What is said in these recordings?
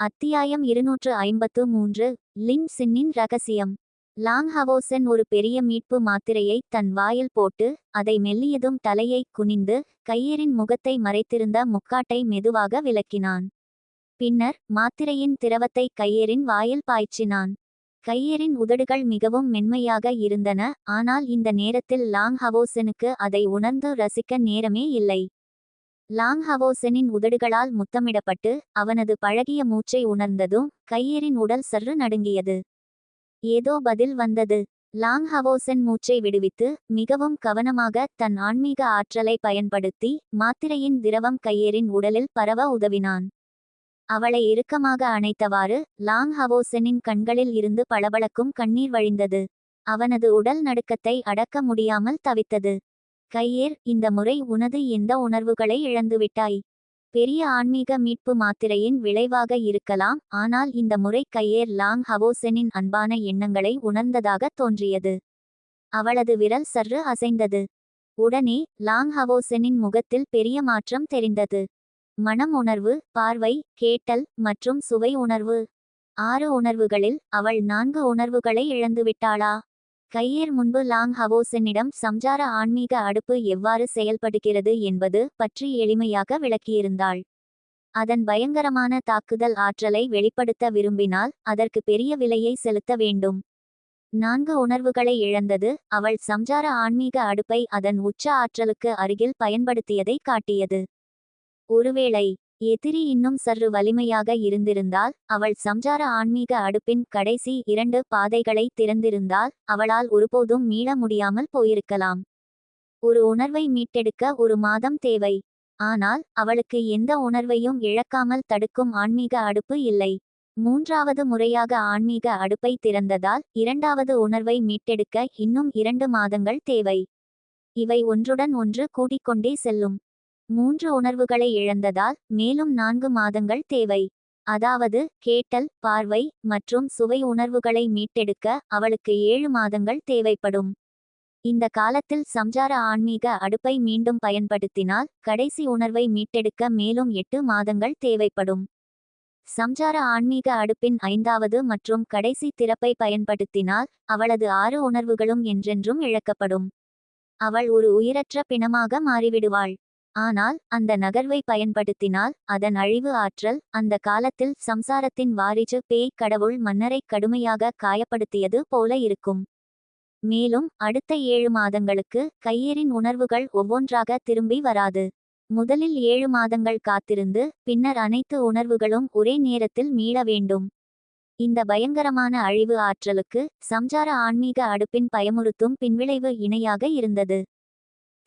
அத்தியாயம் இருநூற்று ஐம்பத்து மூன்று லின் சின்னின் ரகசியம். லாங் ஹவோசன் ஒரு பெரிய மீட்பு மாத்திரையை தன் வாயில் போட்டு அதை மெல்லியதும் தலையை குனிந்து கையேரின் முகத்தை மறைத்திருந்த முக்காட்டை மெதுவாக விளக்கினான். பின்னர் மாத்திரையின் திரவத்தை கையேரின் வாயில் பாய்ச்சினான். கையேரின் உதடுகள் மிகவும் மென்மையாக இருந்தன ஆனால் இந்த நேரத்தில் லாங் ஹவோசனுக்கு அதை உணர்ந்து ரசிக்க நேரமே இல்லை. லாங் ஹவோசனின் உதடுகளால் முத்தமிடப்பட்டு அவனது பழகிய மூச்சை உணர்ந்ததும் கையேரின் உடல் சற்று நடுங்கியது. ஏதோ பதில் வந்தது. லாங் ஹவோசன் மூச்சை விடுவித்து மிகவும் கவனமாக தன் ஆன்மீக ஆற்றலை பயன்படுத்தி மாத்திரையின் திரவம் கையேரின் உடலில் பரவ உதவினான். அவளை இறுக்கமாக அணைத்தவாறு லாங் ஹவோசனின் கண்களில் இருந்து பளபளக்கும் கண்ணீர் வழிந்தது. அவனது உடல் நடுக்கத்தை அடக்க முடியாமல் தவித்தது. கையேர் இந்த முறை உனது எந்த உணர்வுகளை இழந்துவிட்டாய்? பெரிய ஆன்மீக மீட்பு மாத்திரையின் விளைவாக இருக்கலாம் ஆனால் இந்த முறை கையேர் லாங் ஹவோசெனின் அன்பான எண்ணங்களை உணர்ந்ததாக தோன்றியது. அவளது விரல் சற்று அசைந்தது. உடனே லாங் ஹவோசெனின் முகத்தில் பெரிய மாற்றம் தெரிந்தது. மனம் உணர்வு பார்வை கேட்டல் மற்றும் சுவை உணர்வு. ஆறு உணர்வுகளில் அவள் நான்கு உணர்வுகளை இழந்துவிட்டாளா? கையேர் முன்பு லாங் ஹவோசனிடம் சம்சார ஆன்மீக அடுப்பு எவ்வாறு செயல்படுகிறது என்பது பற்றி எளிமையாக விளக்கியிருந்தாள். அதன் பயங்கரமான தாக்குதல் ஆற்றலை வெளிப்படுத்த விரும்பினால் அதற்கு பெரிய விலையை செலுத்த வேண்டும். நான்கு உணர்வுகளை இழந்தது அவள் சம்சார ஆன்மீக அடுப்பை அதன் உச்ச ஆற்றலுக்கு அருகில் பயன்படுத்தியதை காட்டியது. ஒருவேளை எதிரி இன்னும் சற்று வலிமையாக இருந்திருந்தால் அவள் சம்சார ஆன்மீக அடுப்பின் கடைசி இரண்டு பாதைகளை திறந்திருந்தால் அவளால் ஒருபோதும் மீள முடியாமல் போயிருக்கலாம். ஒரு உணர்வை மீட்டெடுக்க ஒரு மாதம் தேவை. ஆனால் அவளுக்கு எந்த உணர்வையும் இழக்காமல் தடுக்கும் ஆன்மீக அடுப்பு இல்லை. மூன்றாவது முறையாக ஆன்மீக அடுப்பை திறந்ததால் இரண்டாவது உணர்வை மீட்டெடுக்க இன்னும் இரண்டு மாதங்கள் தேவை. இவை ஒன்றுடன் ஒன்று கூடிக்கொண்டே செல்லும். மூன்று உணர்வுகளை இழந்ததால் மேலும் நான்கு மாதங்கள் தேவை. அதாவது கேட்டல் பார்வை மற்றும் சுவை உணர்வுகளை மீட்டெடுக்க அவளுக்கு ஏழு மாதங்கள் தேவைப்படும். இந்த காலத்தில் சம்சார ஆன்மீக அடுப்பை மீண்டும் பயன்படுத்தினால் கடைசி உணர்வை மீட்டெடுக்க மேலும் எட்டு மாதங்கள் தேவைப்படும். சம்சார ஆன்மீக அடுப்பின் ஐந்தாவது மற்றும் கடைசி திறப்பை பயன்படுத்தினால் அவளது ஆறு உணர்வுகளும் என்றென்றும் இழக்கப்படும். அவள் ஒரு உயிரற்ற பிணமாக மாறிவிடுவாள். ஆனால் அந்த நகர்வை பயன்படுத்தினால் அதன் அழிவு ஆற்றல் அந்த காலத்தில் சம்சாரத்தின் வாரிஜு பேய் கடவுள் மன்னரை கடுமையாக காயப்படுத்தியது போல இருக்கும். மேலும் அடுத்த ஏழு மாதங்களுக்கு கையேறின் உணர்வுகள் ஒவ்வொன்றாக திரும்பி வராது. முதலில் ஏழு மாதங்கள் காத்திருந்து பின்னர் அனைத்து உணர்வுகளும் ஒரே நேரத்தில் மீள வேண்டும். இந்த பயங்கரமான அழிவு ஆற்றலுக்கு சம்சார ஆன்மீக அடுப்பின் பயமுறுத்தும் பின்விளைவு இணையாக இருந்தது.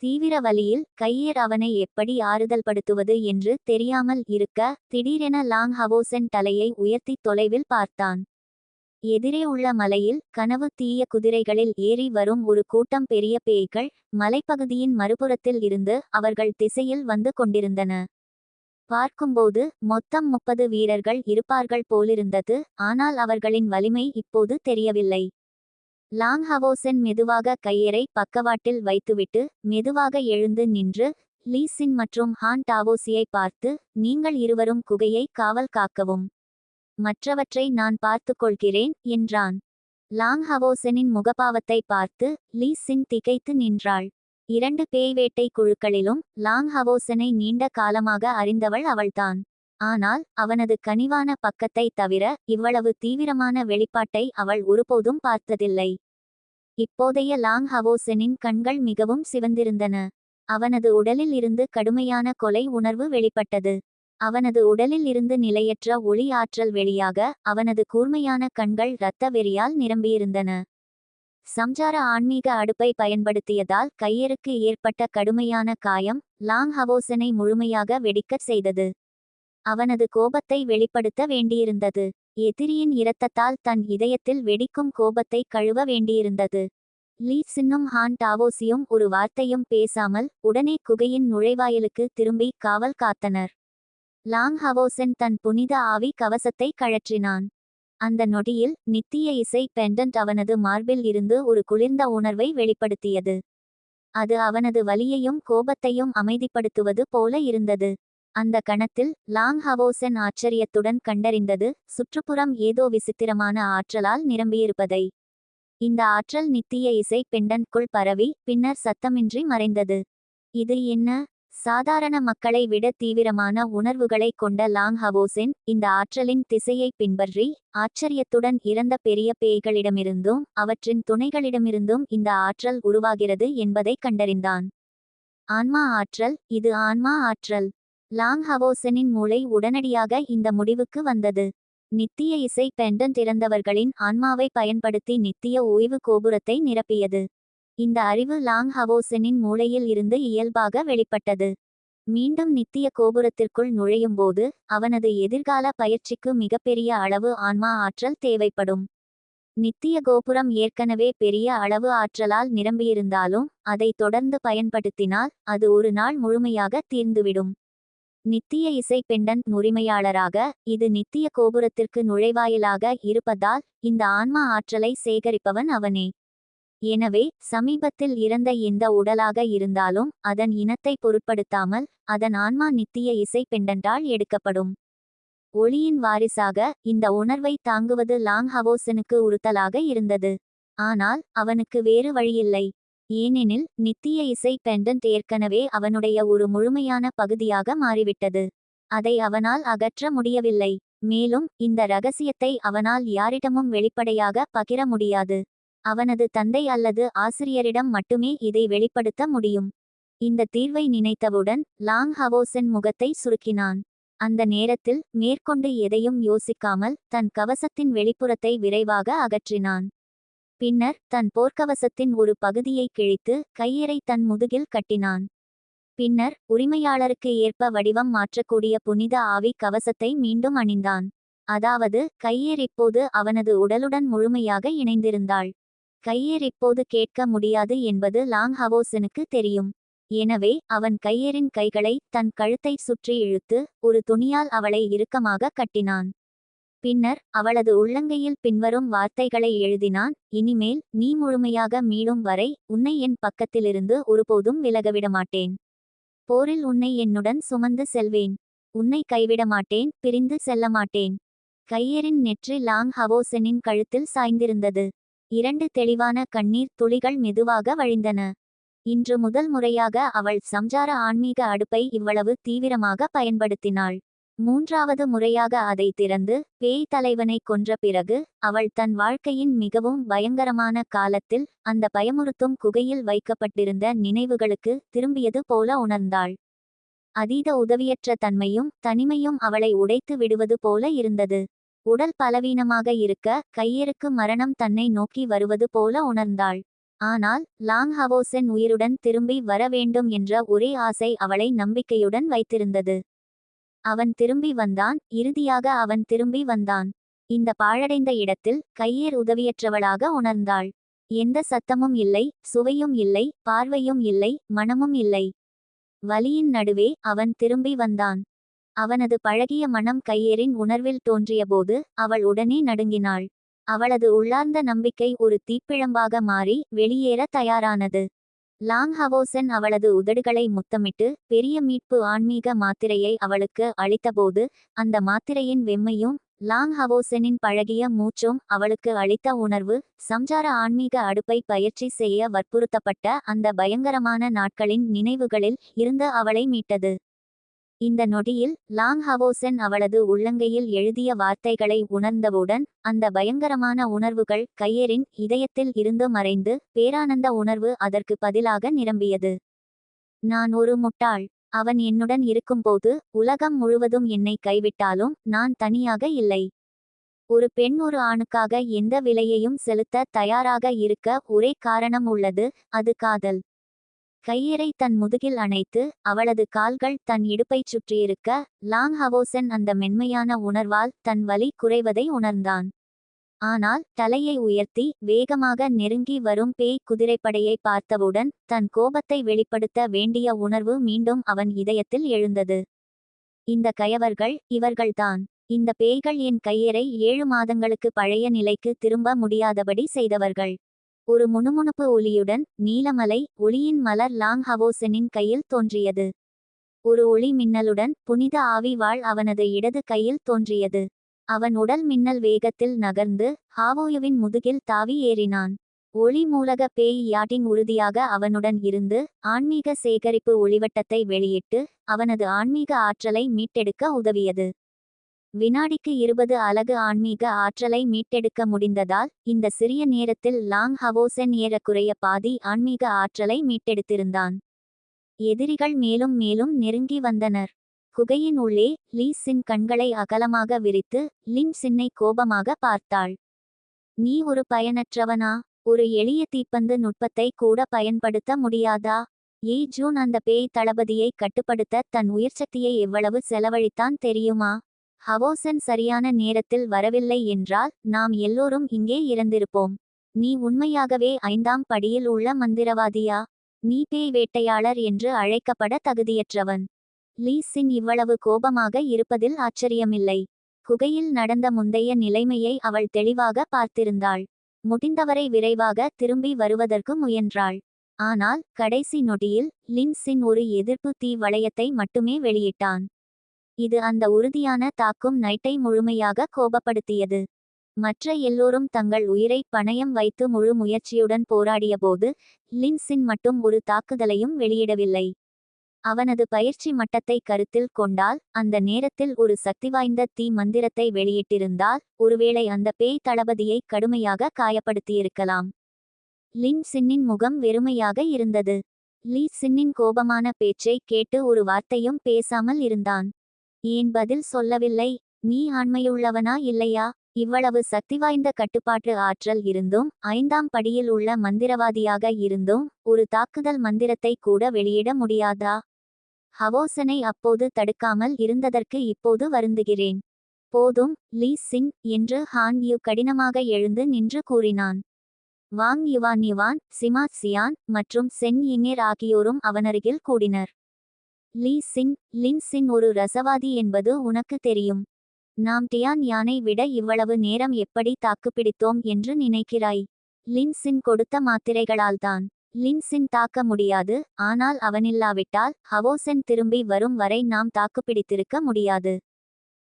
தீவிர வழியில் கையேர் அவனை எப்படி ஆறுதல் படுத்துவது என்று தெரியாமல் இருக்க திடீரென லாங் ஹவோசென் தலையை உயர்த்தி தொலைவில் பார்த்தான். எதிரே உள்ள மலையில் கனவு தீய குதிரைகளில் ஏறி வரும் ஒரு கூட்டம் பெரிய பேய்கள் மலைப்பகுதியின் மறுபுறத்தில் இருந்து அவர்கள் திசையில் வந்து கொண்டிருந்தன. பார்க்கும்போது மொத்தம் முப்பது வீரர்கள் இருப்பார்கள் போலிருந்தது ஆனால் அவர்களின் வலிமை இப்போது தெரியவில்லை. லாங் ஹவோசென் மெதுவாக கையரை பக்கவாட்டில் வைத்துவிட்டு மெதுவாக எழுந்து நின்று லீசின் மற்றும் ஹான் டாவோசியை பார்த்து நீங்கள் இருவரும் குகையை காவல் காக்கவும். மற்றவற்றை நான் பார்த்து கொள்கிறேன் என்றான். லாங் ஹவோசனின் முகபாவத்தை பார்த்து லீசின் திகைத்து நின்றாள். இரண்டு பேய்வேட்டை குழுக்களிலும் லாங் ஹவோசனை நீண்ட காலமாக அறிந்தவள் அவள்தான். ஆனால் அவனது கனிவான பக்கத்தை தவிர இவ்வளவு தீவிரமான வெளிப்பாட்டை அவள் ஒருபோதும் பார்த்ததில்லை. இப்போதைய லாங் ஹவோசனின் கண்கள் மிகவும் சிவந்திருந்தன. அவனது உடலில் இருந்து கடுமையான கொலை உணர்வு வெளிப்பட்டது. அவனது உடலில் இருந்து நிலையற்ற ஒளி ஆற்றல் வெளியாக அவனது கூர்மையான கண்கள் இரத்த வெறியால் நிரம்பியிருந்தன. சம்சார ஆன்மீக அடுப்பை பயன்படுத்தியதால் கையருக்கு ஏற்பட்ட கடுமையான காயம் லாங் ஹவோசனை முழுமையாக வெடிக்கச் செய்தது. அவனது கோபத்தை வெளிப்படுத்த வேண்டியிருந்தது. எதிரியின் இரத்தத்தால் தன் இதயத்தில் வெடிக்கும் கோபத்தை கழுவ வேண்டியிருந்தது. லீ சின்னும் ஹான் டாவோசியும் ஒரு வார்த்தையும் பேசாமல் உடனே குகையின் நுழைவாயிலுக்கு திரும்பி காவல் காத்தனர். லாங் ஹவோசன் தன் புனித ஆவி கவசத்தை கழற்றினான். அந்த நொடியில் நித்திய இசை பெண்டன்ட் அவனது மார்பில் இருந்து ஒரு குளிர்ந்த உணர்வை வெளிப்படுத்தியது. அது அவனது வலியையும் கோபத்தையும் அமைதிப்படுத்துவது போல இருந்தது. அந்த கணத்தில் லாங் ஹவோசன் ஆச்சரியத்துடன் கண்டறிந்தது சுற்றுப்புறம் ஏதோ விசித்திரமான ஆற்றலால் நிரம்பியிருப்பதை. இந்த ஆற்றல் நித்திய இசை பெண்டன்குள் பரவி பின்னர் சத்தமின்றி மறைந்தது. இது என்ன? சாதாரண மக்களை விட தீவிரமான உணர்வுகளை கொண்ட லாங் ஹவோசென் இந்த ஆற்றலின் திசையை பின்பற்றி ஆச்சரியத்துடன் இறந்த பெரிய பேய்களிடமிருந்தும் அவற்றின் துணைகளிடமிருந்தும் இந்த ஆற்றல் உருவாகிறது என்பதை கண்டறிந்தான். ஆன்மா ஆற்றல் இது ஆன்மா ஆற்றல். லாங் ஹவோசனின் மூளை உடனடியாக இந்த முடிவுக்கு வந்தது. நித்திய இசை பெண்டன் இறந்தவர்களின் ஆன்மாவை பயன்படுத்தி நித்திய ஓய்வு கோபுரத்தை நிரப்பியது. இந்த அறிவு லாங் ஹவோசனின் மூளையில் இருந்து இயல்பாக வெளிப்பட்டது. மீண்டும் நித்திய கோபுரத்திற்குள் நுழையும்போது அவனது எதிர்கால பயிற்சிக்கு மிகப்பெரிய அளவு ஆன்மா ஆற்றல் தேவைப்படும். நித்திய கோபுரம் ஏற்கனவே பெரிய அளவு ஆற்றலால் நிரம்பியிருந்தாலும் அதை தொடர்ந்து பயன்படுத்தினால் அது ஒரு நாள் முழுமையாக தீர்ந்துவிடும். நித்திய இசை பெண்டன் உரிமையாளராக இது நித்திய கோபுரத்திற்கு நுழைவாயிலாக இருப்பதால் இந்த ஆன்மா ஆற்றலை சேகரிப்பவன் அவனே. எனவே சமீபத்தில் இறந்த எந்த உடலாக இருந்தாலும் அதன் இனத்தை பொருட்படுத்தாமல் அதன் ஆன்மா நித்திய இசை பெண்டன்டால் எடுக்கப்படும். ஒளியின் வாரிசாக இந்த உணர்வை தாங்குவது லாங் ஹவோசனுக்கு உறுத்தலாக இருந்தது. ஆனால் அவனுக்கு வேறு வழியில்லை. ஏனெனில் நித்திய இசை பெண்டன்ட் ஏற்கனவே அவனுடைய ஒரு முழுமையான பகுதியாக மாறிவிட்டது. அதை அவனால் அகற்ற முடியவில்லை. மேலும் இந்த ரகசியத்தை அவனால் யாரிடமும் வெளிப்படையாக பகிர முடியாது. அவனது தந்தை அல்லது ஆசிரியரிடம் மட்டுமே இதை வெளிப்படுத்த முடியும். இந்த தீர்வை நினைத்தவுடன் லாங் ஹவோசன் முகத்தை சுருக்கினான். அந்த நேரத்தில் மேற்கொண்டு எதையும் யோசிக்காமல் தன் கவசத்தின் வெளிப்புறத்தை விரைவாக அகற்றினான். பின்னர் தன் போர்க்கவசத்தின் ஒரு பகுதியை கிழித்து கையறை தன் முதுகில் கட்டினான். பின்னர் உரிமையாளருக்கு ஏற்ப வடிவம் மாற்றக்கூடிய புனித ஆவி கவசத்தை மீண்டும் அணிந்தான். அதாவது கையேர் இப்போது அவனது உடலுடன் முழுமையாக இணைந்திருந்தாள். கையேர் இப்போது கேட்க முடியாது என்பது லாங் ஹவோசனுக்கு தெரியும். எனவே அவன் கையேரின் கைகளை தன் கழுத்தை சுற்றி இழுத்து ஒரு துணியால் அவளை இறுக்கமாக கட்டினான். பின்னர் அவளது உள்ளங்கையில் பின்வரும் வார்த்தைகளை எழுதினான் இனிமேல் நீ முழுமையாக மீளும் வரை உன்னை என் பக்கத்திலிருந்து ஒருபோதும் விலகவிடமாட்டேன். போரில் உன்னை என்னுடன் சுமந்து செல்வேன். உன்னை கைவிட மாட்டேன் பிரிந்து செல்ல மாட்டேன் கையரின் நெற்றி லாங் ஹவோசனின் கழுத்தில் சாய்ந்திருந்தது. இரண்டு தெளிவான கண்ணீர் துளிகள் மெதுவாக வழிந்தன. இன்று முதல் முறையாக அவள் சம்சார ஆன்மீக அடுப்பை இவ்வளவு தீவிரமாக பயன்படுத்தினாள். மூன்றாவது முறையாக அதை திறந்து பேய் தலைவனை கொன்ற பிறகு அவள் தன் வாழ்க்கையின் மிகவும் பயங்கரமான காலத்தில் அந்த பயமுறுத்தும் குகையில் வைக்கப்பட்டிருந்த நினைவுகளுக்கு திரும்பியது போல உணர்ந்தாள். அதீத உதவியற்ற தன்மையும் தனிமையும் அவளை உடைத்து விடுவது போல இருந்தது. உடல் பலவீனமாக இருக்க கையருக்கு மரணம் தன்னை நோக்கி வருவது போல உணர்ந்தாள். ஆனால் லாங் ஹவோசென் உயிருடன் திரும்பி வர வேண்டும் என்ற ஒரே ஆசை அவளை நம்பிக்கையுடன் வைத்திருந்தது. அவன் திரும்பி வந்தான். இறுதியாக அவன் திரும்பி வந்தான். இந்த பாழடைந்த இடத்தில் கையேர் உதவியற்றவளாக உணர்ந்தாள். எந்த சத்தமும் இல்லை சுவையும் இல்லை பார்வையும் இல்லை மனமும் இல்லை. வலியின் நடுவே அவன் திரும்பி வந்தான். அவனது பழகிய மனம் கையேறின் உணர்வில் தோன்றியபோது அவள் உடனே நடுங்கினாள். அவளது உள்ளார்ந்த நம்பிக்கை ஒரு தீப்பிழம்பாக மாறி வெளியேற தயாரானது. லாங் ஹவோசன் அவளது உதடுகளை முத்தமிட்டு பெரிய மீட்பு ஆன்மீக மாத்திரையை அவளுக்கு அளித்தபோது அந்த மாத்திரையின் வெம்மையும் லாங் ஹவோசனின் பழகிய மூச்சும் அவளுக்கு அளித்த உணர்வு சம்சார ஆன்மீக அடுப்பை பயிற்சி செய்ய வற்புறுத்தப்பட்ட அந்த பயங்கரமான நாட்களின் நினைவுகளில் இருந்து அவளை மீட்டது. இந்த நொடியில் லாங் ஹவோசன் அவளது உள்ளங்கையில் எழுதிய வார்த்தைகளை உணர்ந்தவுடன் அந்த பயங்கரமான உணர்வுகள் கையரின் இதயத்தில் இருந்து மறைந்து பேரானந்த உணர்வு அதற்கு பதிலாக நிரம்பியது. நான் ஒரு முட்டாள். அவன் என்னுடன் இருக்கும்போது உலகம் முழுவதும் என்னை கைவிட்டாலும் நான் தனியாக இல்லை. ஒரு பெண் ஒரு ஆணுக்காக எந்த விலையையும் செலுத்த தயாராக இருக்க ஒரே காரணம் உள்ளது அது காதல். கையறை தன் முதுகில் அணைத்து அவளது கால்கள் தன் இடுப்பைச் சுற்றியிருக்க லாங் ஹவோசன் அந்த மென்மையான உணர்வால் தன் வலி குறைவதை உணர்ந்தான். ஆனால் தலையை உயர்த்தி வேகமாக நெருங்கி வரும் பேய் குதிரைப்படையை பார்த்தவுடன் தன் கோபத்தை வெளிப்படுத்த வேண்டிய உணர்வு மீண்டும் அவன் இதயத்தில் எழுந்தது. இந்த கயவர்கள் இவர்கள்தான். இந்த பேய்கள் என் கையறை ஏழு மாதங்களுக்கு பழைய நிலைக்கு திரும்ப முடியாதபடி செய்தவர்கள். ஒரு முணுமுணுப்பு ஒளியுடன் நீலமலை ஒளியின் மலர் லாங் ஹவோசனின் கையில் தோன்றியது. ஒரு ஒளி மின்னலுடன் புனித ஆவி வாழ் அவனது இடது கையில் தோன்றியது. அவன் உடல் மின்னல் வேகத்தில் நகர்ந்து ஹாவோயுவின் முதுகில் தாவி ஏறினான். ஒளி மூலக பேய் யாட்டின் உறுதியாக அவனுடன் இருந்து ஆன்மீக சேகரிப்பு ஒளிவட்டத்தை வெளியிட்டு அவனது ஆன்மீக ஆற்றலை மீட்டெடுக்க உதவியது. வினாடிக்கு இருபது அலகு ஆன்மீக ஆற்றலை மீட்டெடுக்க முடிந்ததால் இந்த சிறிய நேரத்தில் லாங் ஹவோசென் ஏறக்குறைய பாதி ஆன்மீக ஆற்றலை மீட்டெடுத்திருந்தான். எதிரிகள் மேலும் மேலும் நெருங்கி வந்தனர். குகையின் உள்ளே லீ சின் கண்களை அகலமாக விரித்து லின் சின்னை கோபமாக பார்த்தாள். நீ ஒரு பயனற்றவனா? ஒரு எளிய தீப்பந்து நுட்பத்தை கூட பயன்படுத்த முடியாதா? ஏ ஜூன் அந்த பேய் தளபதியை கட்டுப்படுத்த தன் உயிர்சக்தியை எவ்வளவு செலவழித்தான் தெரியுமா? ஹவோசன் சரியான நேரத்தில் வரவில்லை என்றால் நாம் எல்லோரும் இங்கே இறந்திருப்போம். நீ உண்மையாகவே ஐந்தாம் படியில் உள்ள மந்திரவாதியா? நீ பேய் வேட்டையாளர் என்று அழைக்கப்பட தகுதியற்றவன். லீ சின் இவ்வளவு கோபமாக இருப்பதில் ஆச்சரியமில்லை. குகையில் நடந்த முந்தைய நிலைமையை அவள் தெளிவாக பார்த்திருந்தாள். முடிந்தவரை விரைவாக திரும்பி வருவதற்கு முயன்றாள். ஆனால் கடைசி நொடியில் லின்சின் ஒரு எதிர்ப்பு தீ வளையத்தை மட்டுமே வெளியிட்டான். இது அந்த உறுதியான தாக்கும் நைட்டை முழுமையாக கோபப்படுத்தியது. மற்ற எல்லோரும் தங்கள் உயிரை பணயம் வைத்து முழு முயற்சியுடன் போராடியபோது லின்சின் மட்டும் ஒரு தாக்குதலையும் வெளியிடவில்லை. அவனது பயிற்சி மட்டத்தை கருத்தில் கொண்டால் அந்த நேரத்தில் ஒரு சக்திவாய்ந்த தீ மந்திரத்தை வெளியிட்டிருந்தால் ஒருவேளை அந்த பேய் தளபதியை கடுமையாக காயப்படுத்தியிருக்கலாம். லின் சின்னின் முகம் வெறுமையாக இருந்தது. லீ சின்னின் கோபமான பேச்சை கேட்டு ஒரு வார்த்தையும் பேசாமல் இருந்தான். ஏன் பதில் சொல்லவில்லை? நீ ஆண்மையுள்ளவனா இல்லையா? இவ்வளவு சக்திவாய்ந்த கட்டுப்பாட்டு ஆற்றல் இருந்தும் ஐந்தாம் படியில் உள்ள மந்திரவாதியாக இருந்தும் ஒரு தாக்குதல் மந்திரத்தை கூட வெளியிட முடியாதா? ஹவோசனை அப்போது தடுக்காமல் இருந்ததற்கு இப்போது வருந்துகிறேன். போதும் லீ சின் என்று ஹான் யூ கடினமாக எழுந்து நின்று கூறினான். Wang Yuan Yuan Sima Qian மற்றும் சென் இங்கேர் ஆகியோரும் அவனருகில் கூடினர். லீ சின் லின்சின் ஒரு ரசவாதி என்பது உனக்கு தெரியும். நாம் டியான் யானை விட இவ்வளவு நேரம் எப்படி தாக்குப்பிடித்தோம் என்று நினைக்கிறாய். லின் சின் கொடுத்த மாத்திரைகளால்தான் லின்சின் தாக்க முடியாது ஆனால் அவனில்லாவிட்டால் ஹவோசென் திரும்பி வரும் வரை நாம் தாக்குப்பிடித்திருக்க முடியாது.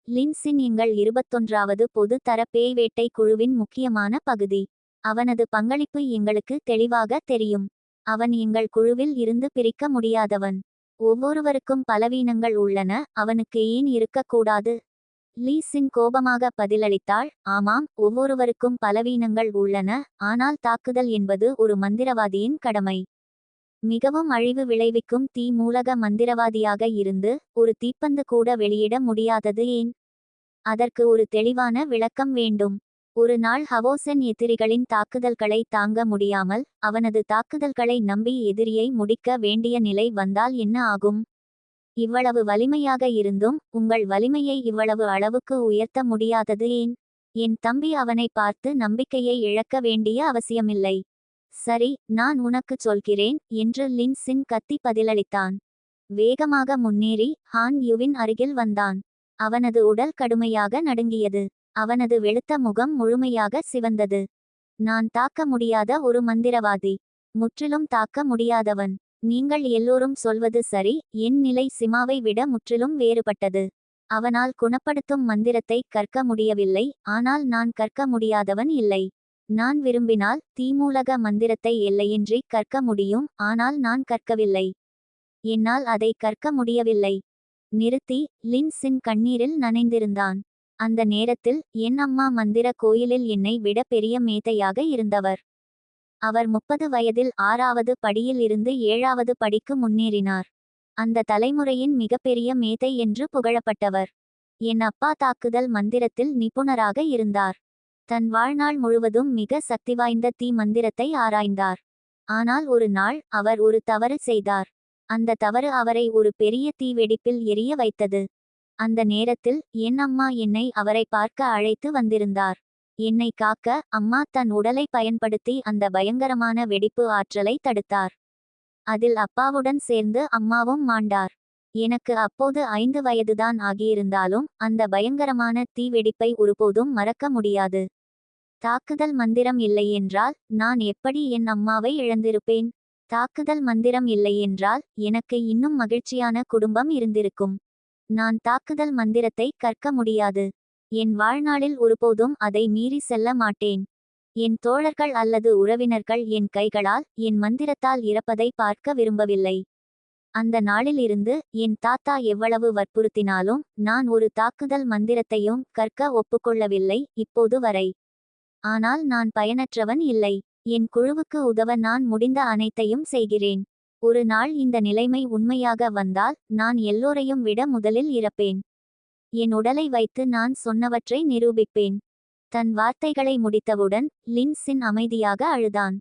லின்சின் எங்கள் இருபத்தொன்றாவது பொது தர பேய் வேட்டை குழுவின் முக்கியமான பகுதி. அவனது பங்களிப்பு எங்களுக்கு தெளிவாக தெரியும். அவன் எங்கள் குழுவில் இருந்து பிரிக்க முடியாதவன். ஒவ்வொருவருக்கும் பலவீனங்கள் உள்ளன அவனுக்கு ஏன் இருக்கக்கூடாது? லீ சின் கோபமாக பதிலளித்தாள் ஆமாம் ஒவ்வொருவருக்கும் பலவீனங்கள் உள்ளன ஆனால் தாக்குதல் என்பது ஒரு மந்திரவாதியின் கடமை. மிகவும் அழிவு விளைவிக்கும் தீ மூலக மந்திரவாதியாக இருந்து ஒரு தீப்பந்து கூட வெளியிட முடியாதது ஏன்? அதற்கு ஒரு தெளிவான விளக்கம் வேண்டும். ஒரு நாள் ஹவோசன் எதிரிகளின் தாக்குதல்களை தாங்க முடியாமல் அவனது தாக்குதல்களை நம்பி எதிரியை முடிக்க வேண்டிய நிலை வந்தால் என்ன ஆகும்? இவ்வளவு வலிமையாக இருந்தும் உங்கள் வலிமையை இவ்வளவு அளவுக்கு உயர்த்த முடியாதது ஏன்? என் தம்பி அவனை பார்த்து நம்பிக்கையை இழக்க வேண்டிய அவசியமில்லை. சரி நான் உனக்குச் சொல்கிறேன் என்று லின் சின் கத்தி பதிலளித்தான். வேகமாக முன்னேறி ஹான் யுவின் அருகில் வந்தான். அவனது உடல் கடுமையாக நடுங்கியது. அவனது வெளுத்த முகம் முழுமையாக சிவந்தது. நான் தாக்க முடியாத ஒரு மந்திரவாதி. முற்றிலும் தாக்க முடியாதவன். நீங்கள் எல்லோரும் சொல்வது சரி. என் நிலை சிமாவை விட முற்றிலும் வேறுபட்டது. அவனால் குணப்படுத்தும் மந்திரத்தை கற்க முடியவில்லை. ஆனால் நான் கற்க முடியாதவன் இல்லை. நான் விரும்பினால் தீமூலக மந்திரத்தை எல்லையின்றி கற்க முடியும். ஆனால் நான் கற்கவில்லை. என்னால் அதை கற்க முடியவில்லை. நிறுத்தி லின் சின் கண்ணீரில் நனைந்திருந்தான். அந்த நேரத்தில் என் அம்மா மந்திர கோயிலில் என்னை விட பெரிய மேதையாக இருந்தவர். அவர் முப்பது வயதில் ஆறாவது படியில் இருந்து ஏழாவது படிக்கு முன்னேறினார். அந்த தலைமுறையின் மிகப்பெரிய மேதை என்று புகழப்பட்டவர். என் அப்பா தாக்குதல் மந்திரத்தில் நிபுணராக இருந்தார். தன் வாழ்நாள் முழுவதும் மிக சக்திவாய்ந்த தீ மந்திரத்தை ஆராய்ந்தார். ஆனால் ஒரு நாள் அவர் ஒரு தவறு செய்தார். அந்த தவறு அவரை ஒரு பெரிய தீ வெடிப்பில் எரிய வைத்தது. அந்த நேரத்தில் என் அம்மா என்னை அவரை பார்க்க அழைத்து வந்திருந்தார். என்னை காக்க அம்மா தன் உடலை பயன்படுத்தி அந்த பயங்கரமான வெடிப்பு ஆற்றலை தடுத்தார். அதில் அப்பாவுடன் சேர்ந்து அம்மாவும் மாண்டார். எனக்கு அப்போது ஐந்து வயதுதான் ஆகியிருந்தாலும் அந்த பயங்கரமான தீ வெடிப்பை ஒருபோதும் மறக்க முடியாது. தாக்குதல் மந்திரம் இல்லையென்றால் நான் எப்படி என் அம்மாவை இழந்திருப்பேன்? தாக்குதல் மந்திரம் இல்லையென்றால் எனக்கு இன்னும் மகிழ்ச்சியான குடும்பம் இருந்திருக்கும். நான் தாக்குதல் மந்திரத்தை கற்க முடியாது. என் வாழ்நாளில் ஒருபோதும் அதை மீறி செல்ல மாட்டேன். என் தோழர்கள் அல்லது உறவினர்கள் என் கைகளால் என் மந்திரத்தால் இறப்பதை பார்க்க விரும்பவில்லை. அந்த நாளிலிருந்து என் தாத்தா எவ்வளவு வற்புறுத்தினாலும் நான் ஒரு தாக்குதல் மந்திரத்தையும் கற்க ஒப்புக்கொள்ளவில்லை இப்போது வரை. ஆனால் நான் பயனற்றவன் இல்லை. என் குழுவுக்கு உதவ நான் முடிந்த அனைத்தையும் செய்கிறேன். ஒரு நாள் இந்த நிலைமை உண்மையாக வந்தால் நான் எல்லோரையும் விட முதலில் இறப்பேன். என் உடலை வைத்து நான் சொன்னவற்றை நிரூபிப்பேன். தன் வார்த்தைகளை முடித்தவுடன் லின்சின் அமைதியாக அழுதான்.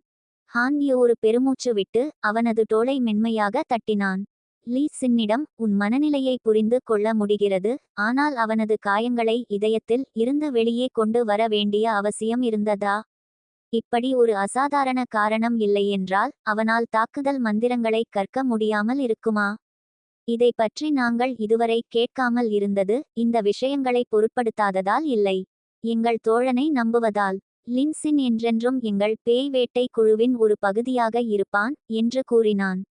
ஹான்யு ஒரு பெருமூச்சு விட்டு அவனது தோளை மென்மையாக தட்டினான். லீ சின்னிடம் உன் மனநிலையை புரிந்து கொள்ள முடிகிறது ஆனால் அவனது காயங்களை இதயத்தில் இருந்து வெளியே கொண்டு வர வேண்டிய அவசியம் இருந்ததா? இப்படி ஒரு அசாதாரண காரணம் இல்லையென்றால் அவனால் தாக்குதல் மந்திரங்களை கற்க முடியாமல் இருக்குமா? இதை பற்றி நாங்கள் இதுவரை கேட்காமல் இருந்தது இந்த விஷயங்களை பொருட்படுத்தாததால் இல்லை. எங்கள் தோழனை நம்புவதால். லின்சின் என்றென்றும் எங்கள் பேய் வேட்டை குழுவின் ஒரு பகுதியாக இருப்பான் என்று கூறினான்.